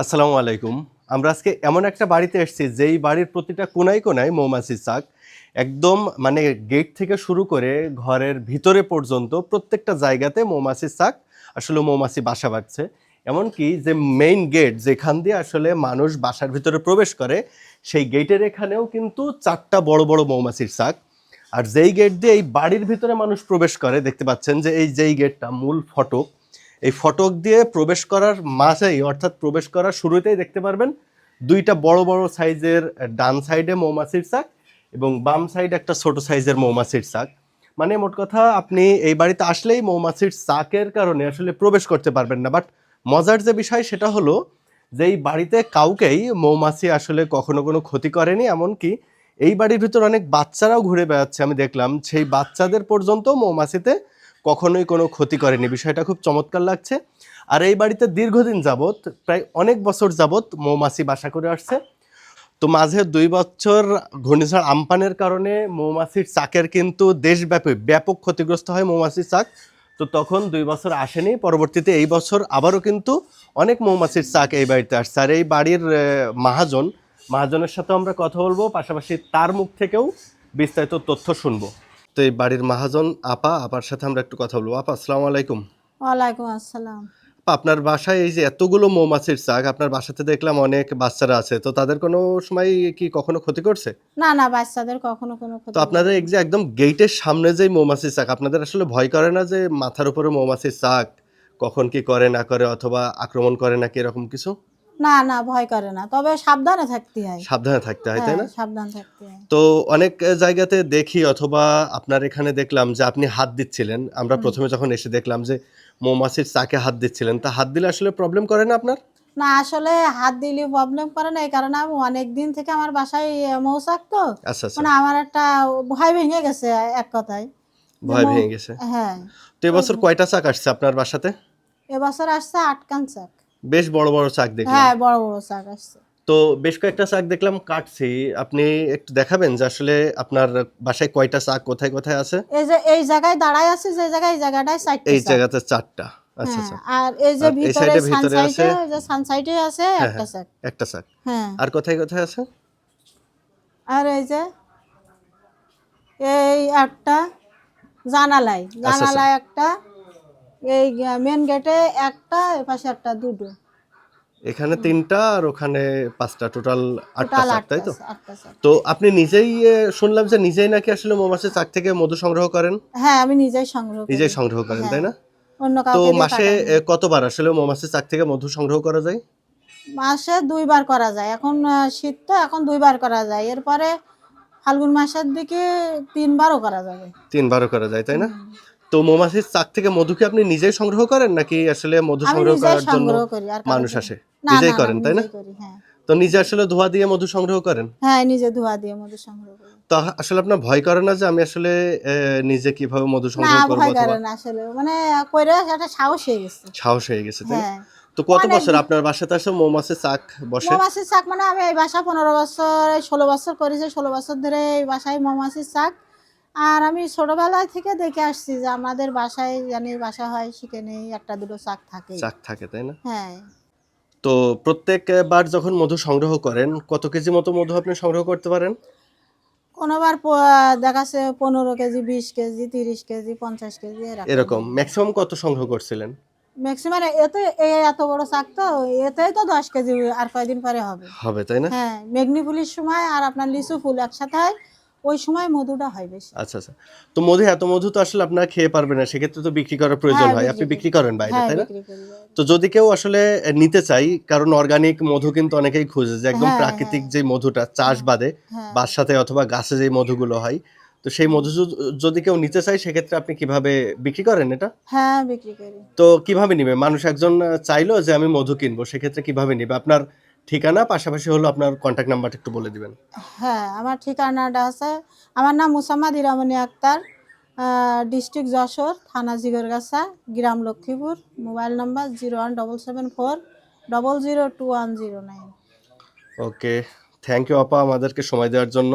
আসসালামু আলাইকুম। আমরা আজকে এমন একটা বাড়িতে এসেছি, যেই বাড়ির প্রতিটা কোনায় কোনায় মৌমাছির চাক। একদম মানে গেট থেকে শুরু করে ঘরের ভিতরে পর্যন্ত প্রত্যেকটা জায়গাতে মৌমাছির চাক, আসলে মৌমাছি বাসা বাঁধছে। এমনকি যে মেইন গেট যেখান দিয়ে আসলে মানুষ বাসার ভিতরে প্রবেশ করে, সেই গেটের এখানেও কিন্তু চারটা বড় বড় মৌমাছির চাক। আর যেই গেট দিয়ে এই বাড়ির ভিতরে মানুষ প্রবেশ করে, দেখতে পাচ্ছেন যে এই যেই গেটটা মূল ফটক এই ফটক দিয়ে প্রবেশ করার মাঝেই, অর্থাৎ প্রবেশ করার শুরুতেই দেখতে পারবেন দুইটা বড় বড় সাইজের ডান সাইডে মৌমাছির চাক এবং বাম সাইডে একটা ছোট সাইজের মৌমাছির চাক মানে মোট কথা, আপনি এই বাড়িতে আসলেই মৌমাছির চাকের কারণে আসলে প্রবেশ করতে পারবেন না। বাট মজার যে বিষয়, সেটা হলো যে এই বাড়িতে কাউকেই মৌমাছি আসলে কখনো কোনো ক্ষতি করেনি, এমনকি এই বাড়ির ভিতর অনেক বাচ্চারাও ঘুরে বেড়াচ্ছে। আমি দেখলাম, সেই বাচ্চাদের পর্যন্ত মৌমাছিতে কখনোই কোনো ক্ষতি করেনি। বিষয়টা খুব চমৎকার লাগছে। আর এই বাড়িতে দীর্ঘদিন যাবত প্রায় অনেক বছর যাবত মৌমাছি বাসা করে আসছে। তো মাঝে দুই বছর ঘূর্ণিঝড় আমপানের কারণে মৌমাছির চাকের কিন্তু দেশব্যাপী, ব্যাপক ক্ষতিগ্রস্ত হয় মৌমাছির চাক। তো তখন দুই বছর আসেনি। পরবর্তীতে এই বছর আবারও কিন্তু অনেক মৌমাছির চাক এই বাড়িতে আসছে। আর এই বাড়ির মাহাজন, মাহাজনের সাথে আমরা কথা বলব। পাশাপাশি তার মুখ থেকেও বিস্তারিত তথ্য শুনব। তো এই বাড়ির মাহাজন আপা আপার সাথে আমরা একটু কথা বলব। আপা আসসালামু আলাইকুম। ওয়ালাইকুম আসসালাম। আপনার বাসায় এই যে এতগুলো মৌমাছির চাক আপনার বাসাতে দেখলাম অনেক বাচ্চারা আছে তো তাদের কোনো সময় কি কখনো ক্ষতি করছে? না না বাচ্চাদের কখনো কোনো ক্ষতি তো আপনাদের এই যে একদম গেটের সামনে যে মৌমাছির চাক আপনাদের আসলে ভয় করে না যে মাথার উপরে মৌমাছির চাক কখন কি করে না করে অথবা আক্রমণ করে না কি এরকম কিছু? না না ভয় করে না। তবে সাবধানে থাকতে হয়। সাবধানে থাকতে হয় তাই না? হ্যাঁ, সাবধান থাকতে হয়। তো অনেক জায়গাতে দেখি অথবা আপনার এখানে দেখলাম যে আপনি হাত দিচ্ছিলেন। আমরা প্রথমে যখন এসে দেখলাম যে মৌমাছির চাকে হাত দিচ্ছিলেন তা হাত দিলে আসলে প্রবলেম করে না আপনার? না আসলে হাত দিলে প্রবলেম করে না এই কারণে আমি অনেক দিন থেকে আমার বাসায় মৌচাক তো। আচ্ছা আচ্ছা। মানে আমার একটা ভয় ভেঙে গেছে এক কথায়। ভয় ভেঙে গেছে। হ্যাঁ তো এবছর কয়টা চাক আসছে আপনার বাসাতে? এবছর আসছে আটকান চাক। বেশ বড় বড় চাক দেখলাম। হ্যাঁ বড় বড় চাক আসছে। তো বেশ কয়েকটা চাক দেখলাম কাটছি। আপনি একটু দেখাবেন যে আসলে আপনার বাসায় কয়টা চাক কোথায় কোথায় আছে? এই যে এই জায়গায় দাঁড়ায় আছে যে জায়গায় এই জায়গাটায় চারটে এই জায়গাতে চারটা। আচ্ছা হ্যাঁ, আচ্ছা। আর এই যে ভিতরে আছে? যে সানসাইডে আছে হ্যাঁ, একটা হ্যাঁ। চাক একটা চাক হ্যাঁ। আর কোথায় কোথায় আছে? আর এই যে এই একটা জানালায় আচ্ছা। জানালায় একটা এই মেন গেটে একটা পাশে একটা দুটো। এখানে তিনটা আর ওখানে পাঁচটা টোটাল আটটা চাক তাই তো। তো আপনি নিজেই শুনলাম যে নিজেই নাকি আসলে মৌমাছির চাক থেকে মধু সংগ্রহ করেন? হ্যাঁ আমি নিজেই সংগ্রহ নিজেই সংগ্রহ করেন তাই না? তো মাসে কতবার আসলে মৌমাছির চাক থেকে মধু সংগ্রহ করা যায়? মাসে দুইবার করা যায়। এখন শীত তো এখন দুইবার করা যায়। এরপরে ফাল্গুন মাসের দিকে তিনবারও করা যাবে। তিনবারও করা যায় তাই না? তো মৌমাছির চাক থেকে মধু কি আপনি নিজেই সংগ্রহ করেন নাকি আসলে মধু সংগ্রহ করার জন্য মানুষ আসে? নিজেই না, না, করেন তাই না? হ্যাঁ। তো নিজে আসলে ধোয়া দিয়ে মধু সংগ্রহ করেন? হ্যাঁ নিজে ধোয়া দিয়ে মধু সংগ্রহ করি। তো আসলে আপনার ভয় করে না যে আমি আসলে নিজে কীভাবে মধু না সংগ্রহ করব ভয় করে না আসলে। মানে কইরে একটা সাহস হয়ে গেছে। সাহস হয়ে গেছে তাই হ্যাঁ। তো কত বছর আপনার বাসাতে আসে মৌমাছির চাক বসে? মৌমাছির চাক মানে আমি এই বাসা পনেরো বছর এই ষোলো বছর করেছি ষোলো বছর ধরে এই বাসায় মৌমাছির চাক। আর আমি ছোটবেলায় থেকে দেখে আসছি যে আমাদের বাসায় জানি বাসা হয় সেখানে একটা দুটো চাক থাকে। চাক থাকে তাই না? হ্যাঁ। তো প্রত্যেকবার যখন মধু সংগ্রহ করেন কত কেজি মতো মধু আপনি সংগ্রহ করতে পারেন? কোনোবার দেখাচ্ছে পনেরো কেজি বিশ কেজি তিরিশ কেজি পঞ্চাশ কেজি এরকম। ম্যাক্সিমাম কত সংগ্রহ করছিলেন? ম্যাক্সিমাম এতে এত বড় চাক তো এতেই তো দশ কেজি আর কয়দিন পরে হবে। হবে তাই না? হ্যাঁ মেঘনি ফুলের সময় আর আপনার লিচু ফুল একসাথে হয় ওই সময় মধুটা হয় বেশি। আচ্ছা আচ্ছা। তো মধু এত মধু তো আসলে আপনারা খেয়ে পারবেন না সেক্ষেত্রে তো বিক্রি করার প্রয়োজন হ্যাঁ, হয়। আপনি বিক্রি করেন বাইরে হ্যাঁ তাই না? তো যদি কেউ আসলে নিতে চাই কারণ অর্গানিক মধু কিন্তু অনেকেই খুঁজে যে একদম হ্যাঁ, প্রাকৃতিক যে মধুটা চাষ বাদে হ্যাঁ। বাসাতে অথবা গাছে যে মধুগুলো হয় তো সেই মধু যদি- যদি কেউ নিতে চায় সেক্ষেত্রে আপনি কীভাবে বিক্রি করেন এটা? হ্যাঁ বিক্রি করি। তো কীভাবে নিবে? মানুষ একজন চাইলো যে আমি মধু কিনবো সেক্ষেত্রে কীভাবে নিবে? আপনার ঠিকানা পাশাপাশি হলো আপনার কন্ট্যাক্ট নাম্বারটা একটু বলে দিবেন। হ্যাঁ আমার ঠিকানাটা আছে। আমার নাম মুসাম্মাদ ইরামনি আক্তার ডিস্ট্রিক্ট যশোর থানা জিগরগাছা গ্রাম Lakshmipur mobile number zero one double seven four double zero two one zero nine. Okay thank you আপা আমাদেরকে সময় দেওয়ার জন্য।